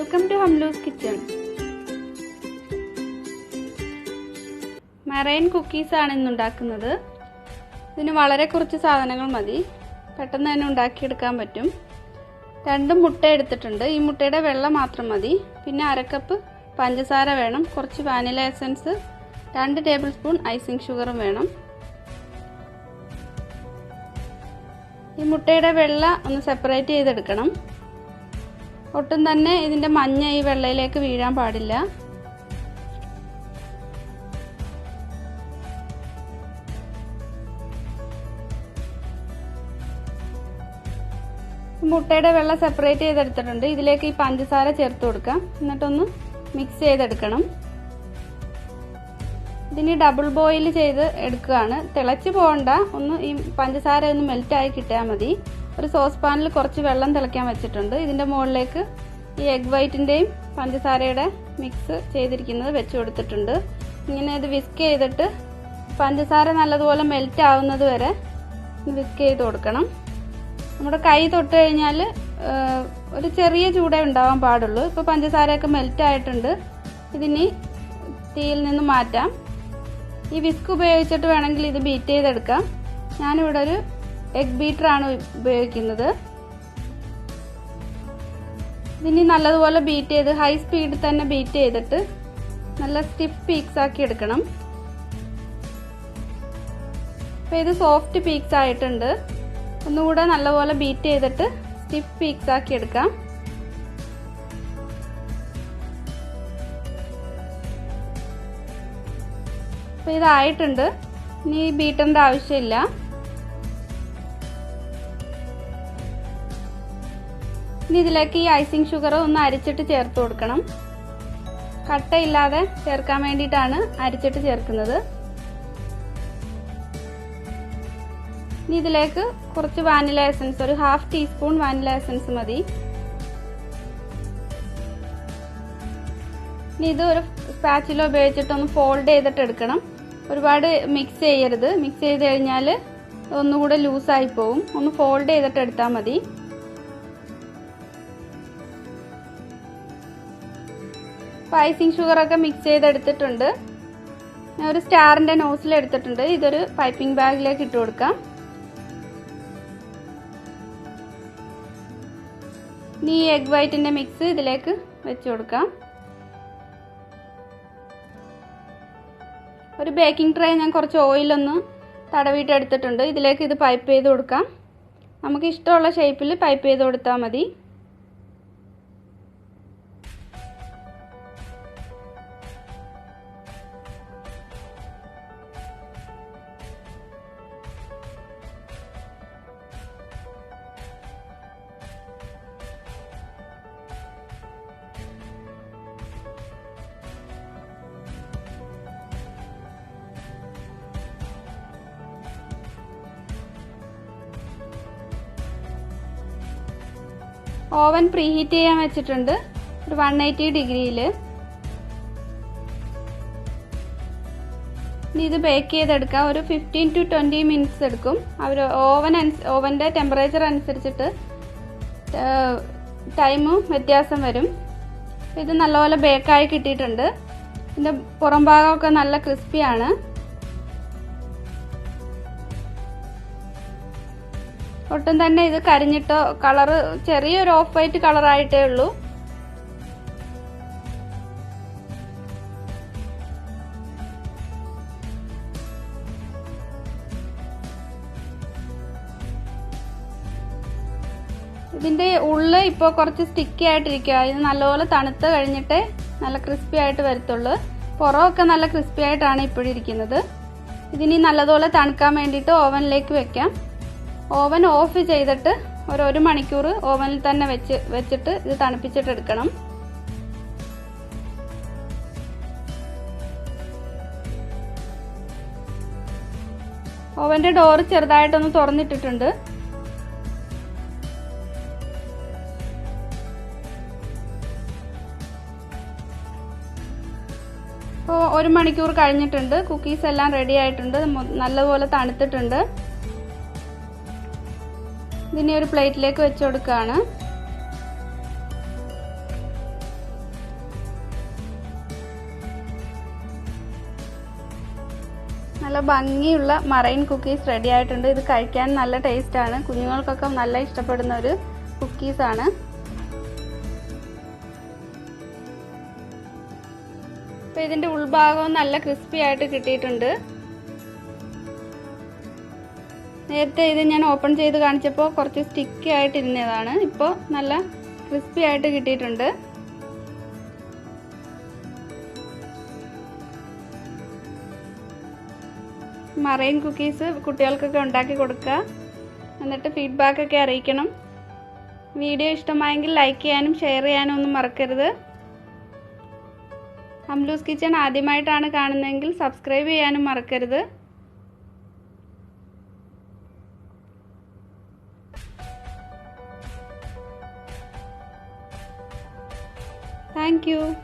Welcome to ഹംലൂസ് kitchen meringue cookies ആണ് ഇന്ന് ഉണ്ടാക്കുന്നത്. ഇതിന് വളരെ കുറച്ച് സാധനങ്ങൾ മതി. പെട്ടെന്ന് തന്നെ ഉണ്ടാക്കിയെടുക്കാൻ പറ്റും. രണ്ട് മുട്ട എടുത്തിട്ടുണ്ട്. ഈ മുട്ടയുടെ വെള്ളം മാത്രം മതി. പിന്നെ അരക്കപ്പ് പഞ്ചസാര വേണം. കുറച്ച് വാനില എസൻസ് രണ്ട് ടേബിൾ സ്പൂൺ ഐസിങ് ഷുഗറും വേണം. ഈ മുട്ടയുടെ വെള്ള ഒന്ന് സെപ്പറേറ്റ് ചെയ്തെടുക്കണം. ഒട്ടും തന്നെ ഇതിന്റെ മഞ്ഞ ഈ വെള്ളയിലേക്ക് വീഴാൻ പാടില്ല. മുട്ടയുടെ വെള്ളം സെപ്പറേറ്റ് ചെയ്തെടുത്തിട്ടുണ്ട്. ഇതിലേക്ക് ഈ പഞ്ചസാര ചേർത്ത് കൊടുക്കാം. എന്നിട്ടൊന്ന് മിക്സ് ചെയ്തെടുക്കണം. ഇതിന് ഡബിൾ ബോയിൽ ചെയ്ത് എടുക്കുകയാണ്. തിളച്ച് പോകണ്ട. ഒന്ന് ഈ പഞ്ചസാര ഒന്ന് മെൽറ്റായി കിട്ടിയാൽ മതി. ഒരു സോസ് പാനിൽ കുറച്ച് വെള്ളം തിളയ്ക്കാൻ വെച്ചിട്ടുണ്ട്. ഇതിന്റെ മുകളിലേക്ക് ഈ എഗ് വൈറ്റിന്റെയും പഞ്ചസാരയുടെ മിക്സ് ചെയ്തിരിക്കുന്നത് വെച്ച് കൊടുത്തിട്ടുണ്ട്. ഇങ്ങനെ ഇത് വിസ്ക് ചെയ്തിട്ട് പഞ്ചസാര നല്ലതുപോലെ മെൽറ്റ് ആവുന്നത് വരെ വിസ്ക് ചെയ്ത് കൊടുക്കണം. നമ്മുടെ കൈ തൊട്ട് കഴിഞ്ഞാൽ ഒരു ചെറിയ ചൂടേ ഉണ്ടാവാൻ പാടുള്ളൂ. ഇപ്പോൾ പഞ്ചസാരയൊക്കെ മെൽറ്റ് ആയിട്ടുണ്ട്. ഇതിനി തീയിൽ നിന്ന് മാറ്റാം. ഈ വിസ്ക് ഉപയോഗിച്ചിട്ട് വേണമെങ്കിൽ ഇത് ബീറ്റ് ചെയ്തെടുക്കാം. ഞാനിവിടെ ഒരു എഗ് ബീറ്ററാണ് ഉപയോഗിക്കുന്നത്. ഇതിനി നല്ലതുപോലെ ബീറ്റ് ചെയ്ത് ഹൈ സ്പീഡിൽ തന്നെ ബീറ്റ് ചെയ്തിട്ട് നല്ല സ്റ്റിഫ് പീക്സ് ആക്കി എടുക്കണം. അപ്പൊ ഇത് സോഫ്റ്റ് പീക്സ് ആയിട്ടുണ്ട്. ഒന്നുകൂടെ നല്ലപോലെ ബീറ്റ് ചെയ്തിട്ട് സ്റ്റിഫ് പീക്സ് ആക്കി എടുക്കാം. അപ്പോൾ ഇതായിട്ടുണ്ട്. ഇനി ബീറ്റേണ്ട ആവശ്യമില്ല. ഇനി ഇതിലേക്ക് ഈ ഐസിങ് ഷുഗർ ഒന്ന് അരിച്ചിട്ട് ചേർത്ത് കൊടുക്കണം. കട്ടയില്ലാതെ ചേർക്കാൻ വേണ്ടിയിട്ടാണ് അരിച്ചിട്ട് ചേർക്കുന്നത്. ഇനി ഇതിലേക്ക് കുറച്ച് വാനില എസൻസ് ഒരു ഹാഫ് ടീസ്പൂൺ വാനില എസൻസ് മതി. ഇനി ഇത് ഒരു സ്പാച്ചില ഉപയോഗിച്ചിട്ടൊന്ന് ഫോൾഡ് ചെയ്തിട്ട് എടുക്കണം. ഒരുപാട് മിക്സ് ചെയ്യരുത്. മിക്സ് ചെയ്ത് കഴിഞ്ഞാൽ ഒന്നുകൂടെ ലൂസായി പോവും. ഒന്ന് ഫോൾഡ് ചെയ്തിട്ട് എടുത്താൽ മതി. ഐസിങ് ഷുഗറൊക്കെ മിക്സ് ചെയ്തെടുത്തിട്ടുണ്ട്. ഞാൻ ഒരു സ്റ്റാറിന്റെ നോസിൽ എടുത്തിട്ടുണ്ട്. ഇതൊരു പൈപ്പിംഗ് ബാഗിലേക്ക് ഇട്ട് കൊടുക്കാം. ഇനി ഈ എഗ് വൈറ്റിന്റെ മിക്സ് ഇതിലേക്ക് വെച്ച് കൊടുക്കാം. ഒരു ബേക്കിംഗ് ട്രേ ഞാൻ കുറച്ച് ഓയിലൊന്ന് തടവിയിട്ട് എടുത്തിട്ടുണ്ട് ഇതിലേക്ക് ഇത് പൈപ്പ് ചെയ്ത് കൊടുക്കാം. നമുക്ക് ഇഷ്ടമുള്ള ഷേപ്പിൽ പൈപ്പ് ചെയ്ത് കൊടുത്താൽ മതി. ഓവൻ പ്രീഹീറ്റ് ചെയ്യാൻ വെച്ചിട്ടുണ്ട്. ഒരു വൺ എയ്റ്റി ഡിഗ്രിയിൽ ഇനി ഇത് ബേക്ക് ചെയ്തെടുക്കാം. ഒരു ഫിഫ്റ്റീൻ ടു ട്വന്റി മിനിറ്റ്സ് എടുക്കും. അവർ ഓവൻ ഓവന്റെ ടെമ്പറേച്ചർ അനുസരിച്ചിട്ട് ടൈമും വ്യത്യാസം വരും. ഇത് നല്ലപോലെ ബേക്കായി കിട്ടിയിട്ടുണ്ട്. ഇതിന്റെ പുറം ഭാഗമൊക്കെ നല്ല ക്രിസ്പിയാണ് ഒട്ടും തന്നെ ഇത് കരിഞ്ഞിട്ടോ കളറ് ചെറിയൊരു ഓഫ് വൈറ്റ് കളറായിട്ടേ ഉള്ളൂ. ഇതിന്റെ ഉള്ള് ഇപ്പോൾ കുറച്ച് സ്റ്റിക്കി ആയിട്ടിരിക്കുക ഇത് നല്ലപോലെ തണുത്ത് കഴിഞ്ഞിട്ടേ നല്ല ക്രിസ്പി ആയിട്ട് വരത്തുള്ളൂ. പുറമൊക്കെ നല്ല ക്രിസ്പി ആയിട്ടാണ് ഇപ്പോഴിരിക്കുന്നത് ഇതിനി നല്ലതുപോലെ തണുക്കാൻ വേണ്ടിയിട്ട് ഓവനിലേക്ക് വെക്കാം. ഓവൻ ഓഫ് ചെയ്തിട്ട് ഒരു ഒരു മണിക്കൂർ ഓവനിൽ തന്നെ വെച്ച് വെച്ചിട്ട് ഇത് തണുപ്പിച്ചിട്ട് എടുക്കണം. ഓവന്റെ ഡോറ് ചെറുതായിട്ടൊന്ന് തുറന്നിട്ടിട്ടുണ്ട്. ഇപ്പോൾ ഒരു മണിക്കൂർ കഴിഞ്ഞിട്ടുണ്ട്. കുക്കീസ് എല്ലാം റെഡി ആയിട്ടുണ്ട്. നല്ലപോലെ തണുത്തിട്ടുണ്ട്. ഇതിനെ ഒരു പ്ലേറ്റിലേക്ക് വെച്ച് കൊടുക്കുകയാണ് നല്ല ഭംഗിയുള്ള മറൈൻ കുക്കീസ് റെഡി ആയിട്ടുണ്ട്. ഇത് കഴിക്കാൻ നല്ല ടേസ്റ്റാണ് കുഞ്ഞുങ്ങൾക്കൊക്കെ നല്ല ഇഷ്ടപ്പെടുന്ന ഒരു കുക്കീസാണ് അപ്പോൾ ഇതിന്റെ ഉൾഭാഗവും നല്ല ക്രിസ്പി ആയിട്ട് കിട്ടിയിട്ടുണ്ട്. നേരത്തെ ഇത് ഞാൻ ഓപ്പൺ ചെയ്ത് കാണിച്ചപ്പോൾ കുറച്ച് സ്റ്റിക്കി ആയിട്ടിരുന്നതാണ് ഇപ്പോൾ നല്ല ക്രിസ്പി ആയിട്ട് കിട്ടിയിട്ടുണ്ട്. മറൈൻ കുക്കീസ് കുട്ടികൾക്കൊക്കെ ഉണ്ടാക്കി കൊടുക്കുക. എന്നിട്ട് ഫീഡ്ബാക്കൊക്കെ അറിയിക്കണം. വീഡിയോ ഇഷ്ടമായെങ്കിൽ ലൈക്ക് ചെയ്യാനും ഷെയർ ചെയ്യാനും ഒന്നും മറക്കരുത്. അംലൂസ് കിച്ചൺ ആദ്യമായിട്ടാണ് കാണുന്നതെങ്കിൽ സബ്സ്ക്രൈബ് ചെയ്യാനും മറക്കരുത്. Thank you.